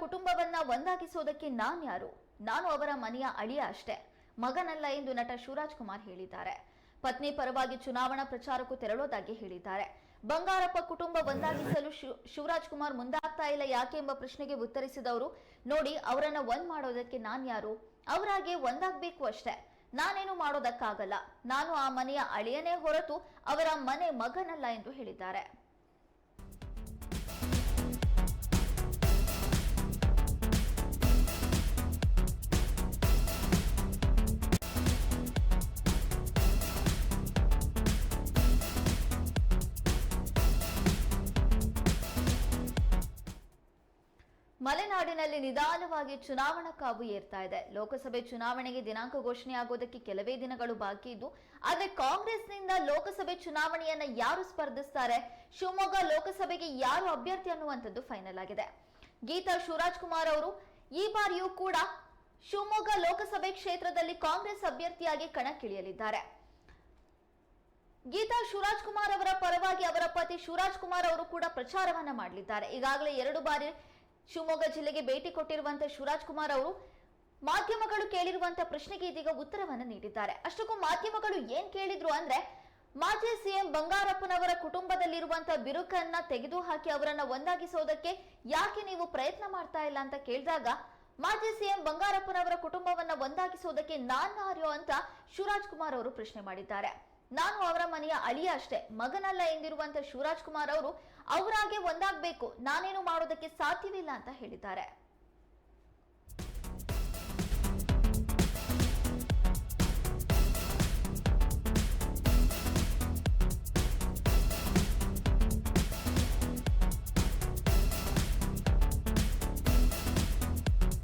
ಕುಟುಂಬವನ್ನ ಒಂದಾಗಿಸೋದಕ್ಕೆ ನಾನ್ ಯಾರು? ನಾನು ಅವರ ಮನೆಯ ಅಳಿಯ ಅಷ್ಟೇ. ಮಗನಲ್ಲ ಎಂದು ನಟ ಶಿವರಾಜ್ ಕುಮಾರ್ ಹೇಳಿದ್ದಾರೆ. ಪತ್ನಿ ಪರವಾಗಿ ಚುನಾವಣಾ ಪ್ರಚಾರಕ್ಕೂ ತೆರಳೋದಾಗಿ ಹೇಳಿದ್ದಾರೆ. ಬಂಗಾರಪ್ಪ ಕುಟುಂಬ ಒಂದಾಗಿಸಲು ಶಿವ್- ಶಿವರಾಜ್ ಕುಮಾರ್ ಮುಂದಾಗ್ತಾ ಇಲ್ಲ ಯಾಕೆ ಎಂಬ ಪ್ರಶ್ನೆಗೆ ಉತ್ತರಿಸಿದವರು, ನೋಡಿ ಅವರನ್ನ ಒಂದ್ ಮಾಡೋದಕ್ಕೆ ನಾನ್ ಯಾರು? ಅವರಾಗೆ ಒಂದಾಗ್ಬೇಕು ಅಷ್ಟೇ. ನಾನೇನು ಮಾಡೋದಕ್ಕಾಗಲ್ಲ. ನಾನು ಆ ಮನೆಯ ಅಳಿಯನೇ ಹೊರತು ಅವರ ಮನೆ ಮಗನಲ್ಲ ಎಂದು ಹೇಳಿದ್ದಾರೆ. ಮಲೆನಾಡಿನಲ್ಲಿ ನಿಧಾನವಾಗಿ ಚುನಾವಣಾ ಕಾವು ಏರ್ತಾ ಇದೆ. ಲೋಕಸಭೆ ಚುನಾವಣೆಗೆ ದಿನಾಂಕ ಘೋಷಣೆಯಾಗೋದಕ್ಕೆ ಕೆಲವೇ ದಿನಗಳು ಬಾಕಿ ಇದ್ದು, ಆದರೆ ಕಾಂಗ್ರೆಸ್ನಿಂದ ಲೋಕಸಭೆ ಚುನಾವಣೆಯನ್ನ ಯಾರು ಸ್ಪರ್ಧಿಸ್ತಾರೆ? ಶಿವಮೊಗ್ಗ ಲೋಕಸಭೆಗೆ ಯಾರು ಅಭ್ಯರ್ಥಿ ಅನ್ನುವಂಥದ್ದು ಫೈನಲ್ ಆಗಿದೆ. ಗೀತಾ ಶಿವರಾಜ್ ಕುಮಾರ್ ಅವರು, ಈ ಬಾರಿಯೂ ಕೂಡ ಶಿವಮೊಗ್ಗ ಲೋಕಸಭೆ ಕ್ಷೇತ್ರದಲ್ಲಿ ಕಾಂಗ್ರೆಸ್ ಅಭ್ಯರ್ಥಿಯಾಗಿ ಕಣಕ್ಕಿಳಿಯಲಿದ್ದಾರೆ. ಗೀತಾ ಶಿವರಾಜ್ ಕುಮಾರ್ ಅವರ ಪರವಾಗಿ ಅವರ ಪತಿ ಶಿವರಾಜ್ ಕುಮಾರ್ ಅವರು ಕೂಡ ಪ್ರಚಾರವನ್ನ ಮಾಡಲಿದ್ದಾರೆ. ಈಗಾಗಲೇ ಎರಡು ಬಾರಿ ಶಿವಮೊಗ್ಗ ಜಿಲ್ಲೆಗೆ ಭೇಟಿ ಕೊಟ್ಟಿರುವಂತಹ ಶಿವರಾಜ್ ಕುಮಾರ್ ಅವರು ಮಾಧ್ಯಮಗಳು ಕೇಳಿರುವಂತಹ ಪ್ರಶ್ನೆಗೆ ಇದೀಗ ಉತ್ತರವನ್ನು ನೀಡಿದ್ದಾರೆ. ಅಷ್ಟಕ್ಕೂ ಮಾಧ್ಯಮಗಳು ಏನ್ ಕೇಳಿದ್ರು ಅಂದ್ರೆ ಮಾಜಿ ಸಿಎಂ ಬಂಗಾರಪ್ಪನವರ ಕುಟುಂಬದಲ್ಲಿರುವಂತಹ ಬಿರುಕನ್ನ ತೆಗೆದುಹಾಕಿ ಅವರನ್ನ ಒಂದಾಗಿಸೋದಕ್ಕೆ ಯಾಕೆ ನೀವು ಪ್ರಯತ್ನ ಮಾಡ್ತಾ ಇಲ್ಲ ಅಂತ ಕೇಳಿದಾಗ ಮಾಜಿ ಸಿಎಂ ಬಂಗಾರಪ್ಪನವರ ಕುಟುಂಬವನ್ನ ಒಂದಾಗಿಸೋದಕ್ಕೆ ನಾನ್ ಯಾರ್ಯೋ ಅಂತ ಶಿವರಾಜ್ ಕುಮಾರ್ ಅವರು ಪ್ರಶ್ನೆ ಮಾಡಿದ್ದಾರೆ. ನಾನು ಅವರ ಮನೆಯ ಅಳಿಯ ಅಷ್ಟೇ. ಮಗನಲ್ಲ ಎಂದಿರುವಂತ ಶಿವರಾಜ್ ಕುಮಾರ್ ಅವರು, ಅವರಾಗೆ ಒಂದಾಗ್ಬೇಕು. ನಾನೇನು ಮಾಡೋದಕ್ಕೆ ಸಾಧ್ಯವಿಲ್ಲ ಅಂತ ಹೇಳಿದ್ದಾರೆ.